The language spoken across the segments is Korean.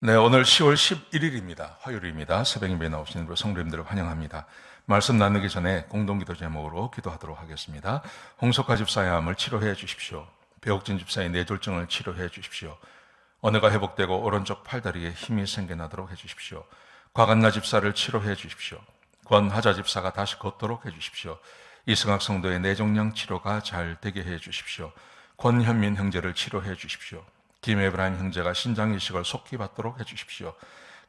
네, 오늘 10월 11일입니다. 화요일입니다. 새벽 예배 나오신 우리 성도님들을 환영합니다. 말씀 나누기 전에 공동기도 제목으로 기도하도록 하겠습니다. 홍석화 집사의 암을 치료해 주십시오. 배옥진 집사의 뇌졸중을 치료해 주십시오. 언어가 회복되고 오른쪽 팔다리에 힘이 생겨나도록 해 주십시오. 과간나 집사를 치료해 주십시오. 권하자 집사가 다시 걷도록 해 주십시오. 이승학 성도의 뇌종양 치료가 잘 되게 해 주십시오. 권현민 형제를 치료해 주십시오. 김에브라임 형제가 신장 이식을 속히 받도록 해 주십시오.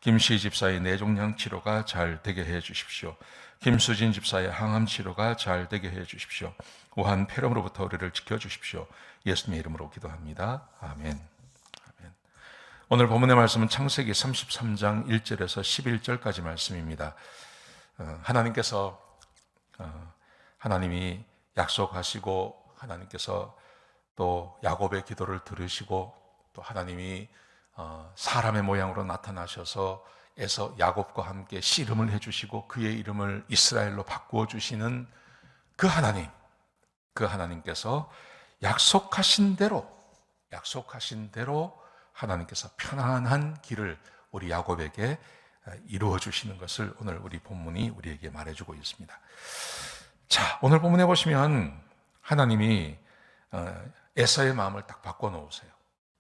김시 집사의 뇌종양 치료가 잘 되게 해 주십시오. 김수진 집사의 항암 치료가 잘 되게 해 주십시오. 우한 폐렴으로부터 우리를 지켜 주십시오. 예수님의 이름으로 기도합니다. 아멘. 아멘. 오늘 본문의 말씀은 창세기 33장 1절에서 11절까지 말씀입니다. 어, 하나님께서 어, 하나님이 약속하시고 하나님께서 또 야곱의 기도를 들으시고 또 하나님이 어, 사람의 모양으로 나타나셔서 에서 야곱과 함께 씨름을 해주시고 그의 이름을 이스라엘로 바꾸어 주시는 그 하나님, 그 하나님께서 약속하신 대로 약속하신 대로 하나님께서 편안한 길을 우리 야곱에게 이루어 주시는 것을 오늘 우리 본문이 우리에게 말해주고 있습니다. 자, 오늘 본문에 보시면 하나님이 어, 에서의 마음을 딱 바꿔 놓으세요.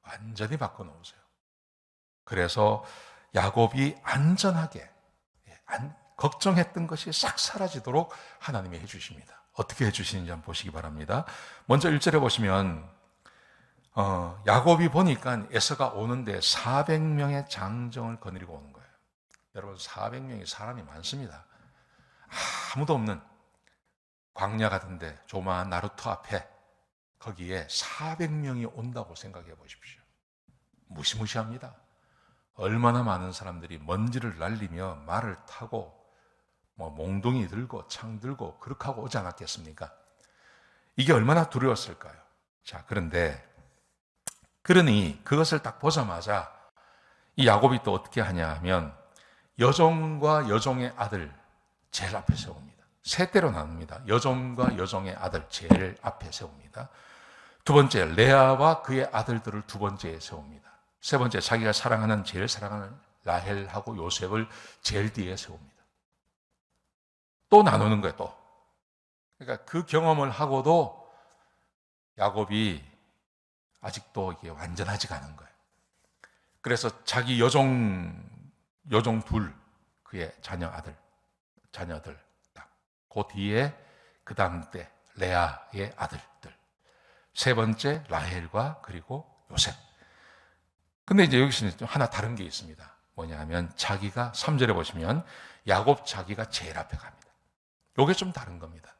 완전히 바꿔 놓으세요. 그래서 야곱이 안전하게 예, 안, 걱정했던 것이 싹 사라지도록 하나님이 해주십니다. 어떻게 해주시는지 한번 보시기 바랍니다. 먼저 1절에 보시면 어, 야곱이 보니까 에서가 오는데 400명의 장정을 거느리고 오는 거예요. 여러분 400명이 사람이 많습니다. 아무도 없는 광야 같은데 조만 나루토 앞에 거기에 400명이 온다고 생각해 보십시오. 무시무시합니다. 얼마나 많은 사람들이 먼지를 날리며 말을 타고 뭐 몽둥이 들고 창 들고 그렇게 하고 오지 않았겠습니까? 이게 얼마나 두려웠을까요? 자, 그런데 그러니 그것을 딱 보자마자 이 야곱이 또 어떻게 하냐 하면 여종과 여종의 아들 제일 앞에 세웁니다. 세 대로 나눕니다. 여종과 여종의 아들 제일 앞에 세웁니다. 두 번째 레아와 그의 아들들을 두 번째에 세웁니다. 세 번째 자기가 사랑하는 제일 사랑하는 라헬하고 요셉을 제일 뒤에 세웁니다. 또 나누는 거예요, 또. 그러니까 그 경험을 하고도 야곱이 아직도 이게 완전하지가 않은 거예요. 그래서 자기 여종 여종 둘 그의 자녀 아들 자녀들 딱 그 뒤에 그 다음 때 레아의 아들들 세 번째 라헬과 그리고 요셉. 근데 이제 여기서는 좀 하나 다른 게 있습니다. 뭐냐면 자기가 3절에 보시면 야곱 자기가 제일 앞에 갑니다. 요게 좀 다른 겁니다.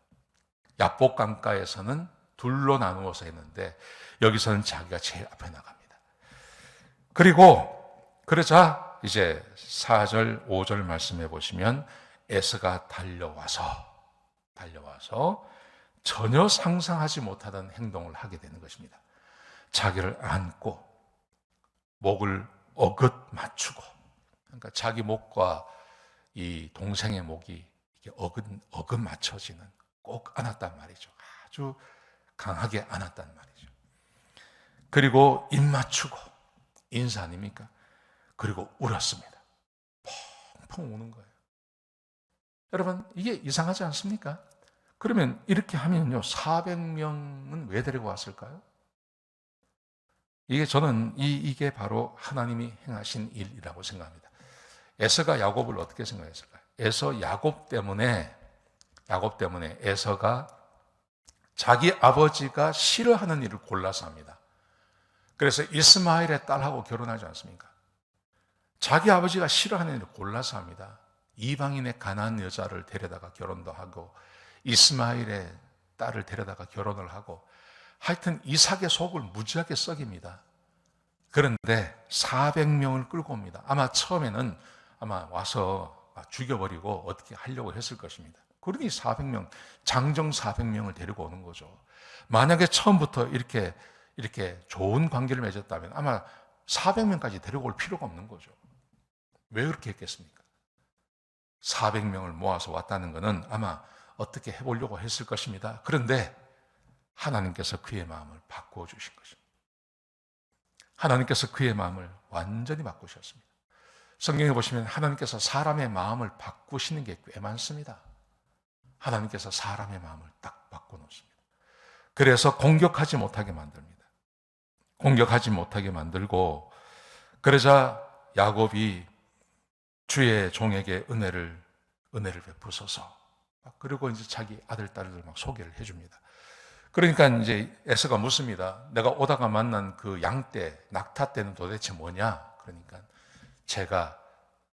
야복 강가에서는 둘로 나누어서 했는데 여기서는 자기가 제일 앞에 나갑니다. 그리고 그러자 이제 4절, 5절 말씀해 보시면 에스가 달려와서 달려와서 전혀 상상하지 못하던 행동을 하게 되는 것입니다. 자기를 안고 목을 어긋 맞추고 그러니까 자기 목과 이 동생의 목이 이게 어긋 어긋 맞춰지는 꼭 안았단 말이죠. 아주 강하게 안았단 말이죠. 그리고 입 맞추고 인사 아닙니까? 그리고 울었습니다. 펑펑 우는 거예요. 여러분 이게 이상하지 않습니까? 그러면 이렇게 하면요, 400명은 왜 데리고 왔을까요? 이게 저는 이, 이게 바로 하나님이 행하신 일이라고 생각합니다. 에서가 야곱을 어떻게 생각했을까요? 에서 야곱 때문에, 야곱 때문에 에서가 자기 아버지가 싫어하는 일을 골라서 합니다. 그래서 이스마엘의 딸하고 결혼하지 않습니까? 자기 아버지가 싫어하는 일을 골라서 합니다. 이방인의 가난 여자를 데려다가 결혼도 하고 이스마일의 딸을 데려다가 결혼을 하고 하여튼 이삭의 속을 무지하게 썩입니다. 그런데 400명을 끌고 옵니다. 아마 처음에는 아마 와서 죽여버리고 어떻게 하려고 했을 것입니다. 그러니 400명, 장정 400명을 데리고 오는 거죠. 만약에 처음부터 이렇게, 이렇게 좋은 관계를 맺었다면 아마 400명까지 데리고 올 필요가 없는 거죠. 왜 그렇게 했겠습니까? 400명을 모아서 왔다는 것은 아마 어떻게 해보려고 했을 것입니다. 그런데 하나님께서 그의 마음을 바꾸어 주신 것입니다. 하나님께서 그의 마음을 완전히 바꾸셨습니다. 성경에 보시면 하나님께서 사람의 마음을 바꾸시는 게 꽤 많습니다. 하나님께서 사람의 마음을 딱 바꿔놓습니다. 그래서 공격하지 못하게 만듭니다. 공격하지 못하게 만들고 그러자 야곱이 주의 종에게 은혜를 은혜를 베푸소서. 그리고 이제 자기 아들 딸들 막 소개를 해줍니다. 그러니까 이제 에서가 묻습니다. 내가 오다가 만난 그 양떼, 낙타떼는 도대체 뭐냐? 그러니까 제가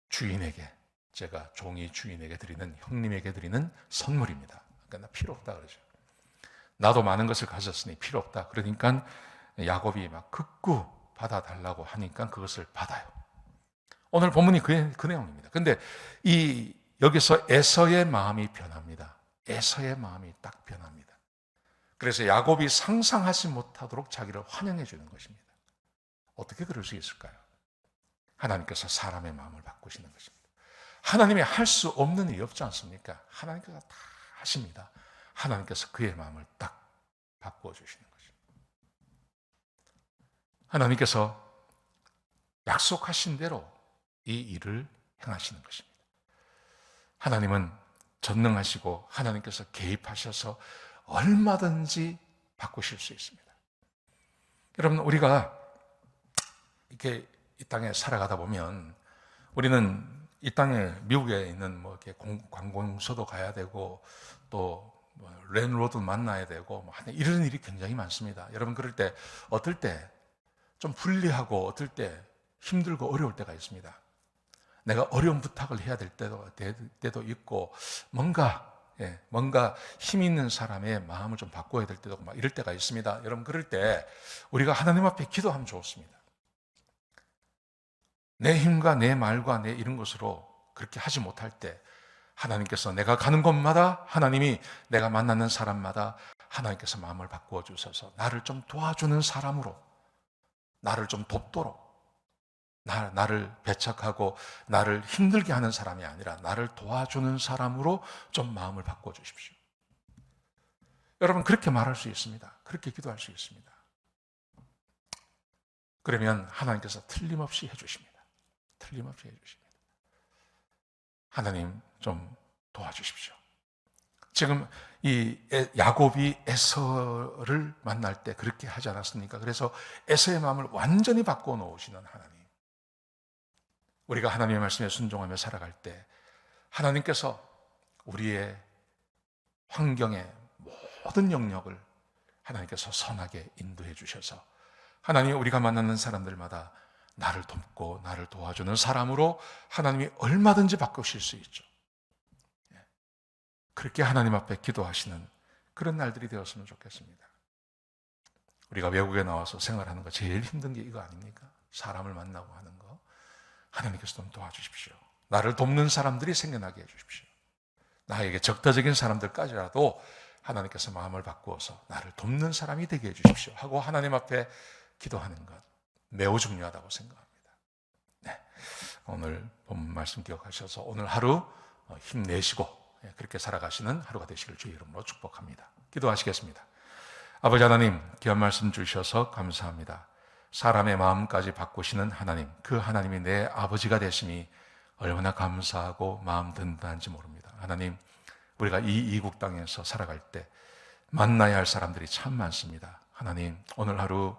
주인에게, 제가 종이 주인에게 드리는 형님에게 드리는 선물입니다. 그러니까 나 필요 없다 그러죠. 나도 많은 것을 가졌으니 필요 없다. 그러니까 야곱이 막 극구 받아달라고 하니까 그것을 받아요. 오늘 본문이 그, 그 내용입니다. 근데 이 여기서 에서의 마음이 변합니다. 에서의 마음이 딱 변합니다. 그래서 야곱이 상상하지 못하도록 자기를 환영해 주는 것입니다. 어떻게 그럴 수 있을까요? 하나님께서 사람의 마음을 바꾸시는 것입니다. 하나님이 할 수 없는 일이 없지 않습니까? 하나님께서 다 하십니다. 하나님께서 그의 마음을 딱 바꾸어 주시는 것입니다. 하나님께서 약속하신 대로 이 일을 행하시는 것입니다. 하나님은 전능하시고 하나님께서 개입하셔서 얼마든지 바꾸실 수 있습니다. 여러분, 우리가 이렇게 이 땅에 살아가다 보면 우리는 이 땅에 미국에 있는 뭐 이렇게 관공서도 가야 되고 또뭐 랜로드 만나야 되고 뭐 이런 일이 굉장히 많습니다. 여러분 그럴 때 어떨 때 좀 불리하고 어떨 때 힘들고 어려울 때가 있습니다. 내가 어려운 부탁을 해야 될 때도, 때도 있고 뭔가 예, 뭔가 힘 있는 사람의 마음을 좀 바꿔야 될 때도 막 이럴 때가 있습니다. 여러분 그럴 때 우리가 하나님 앞에 기도하면 좋습니다. 내 힘과 내 말과 내 이런 것으로 그렇게 하지 못할 때 하나님께서 내가 가는 곳마다 하나님이 내가 만나는 사람마다 하나님께서 마음을 바꾸어 주셔서 나를 좀 도와주는 사람으로 나를 좀 돕도록 나, 나를 배척하고 나를 힘들게 하는 사람이 아니라 나를 도와주는 사람으로 좀 마음을 바꿔 주십시오. 여러분 그렇게 말할 수 있습니다. 그렇게 기도할 수 있습니다. 그러면 하나님께서 틀림없이 해 주십니다. 틀림없이 해 주십니다. 하나님 좀 도와주십시오. 지금 이 야곱이 에서를 만날 때 그렇게 하지 않았습니까? 그래서 에서의 마음을 완전히 바꿔 놓으시는 하나님. 우리가 하나님의 말씀에 순종하며 살아갈 때 하나님께서 우리의 환경의 모든 영역을 하나님께서 선하게 인도해 주셔서 하나님 우리가 만나는 사람들마다 나를 돕고 나를 도와주는 사람으로 하나님이 얼마든지 바꾸실 수 있죠. 예. 그렇게 하나님 앞에 기도하시는 그런 날들이 되었으면 좋겠습니다. 우리가 외국에 나와서 생활하는 거 제일 힘든 게 이거 아닙니까? 사람을 만나고 하는 거. 하나님께서 좀 도와주십시오. 나를 돕는 사람들이 생겨나게 해주십시오. 나에게 적대적인 사람들까지라도 하나님께서 마음을 바꾸어서 나를 돕는 사람이 되게 해주십시오. 하고 하나님 앞에 기도하는 것 매우 중요하다고 생각합니다. 네. 오늘 본 말씀 기억하셔서 오늘 하루 어, 힘내시고 예, 그렇게 살아가시는 하루가 되시길 주의 이름으로 축복합니다. 기도하시겠습니다. 아버지 하나님, 귀한 말씀 주셔서 감사합니다. 사람의 마음까지 바꾸시는 하나님, 그 하나님이 내 아버지가 되심이 얼마나 감사하고 마음 든든한지 모릅니다. 하나님, 우리가 이 이국 땅에서 살아갈 때 만나야 할 사람들이 참 많습니다. 하나님, 오늘 하루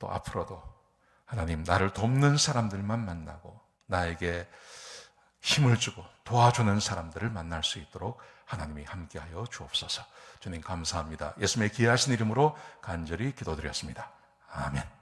또 앞으로도 하나님, 나를 돕는 사람들만 만나고 나에게 힘을 주고 도와주는 사람들을 만날 수 있도록 하나님이 함께하여 주옵소서. 주님 감사합니다. 예수님의 귀하신 이름으로 간절히 기도드렸습니다. 아멘.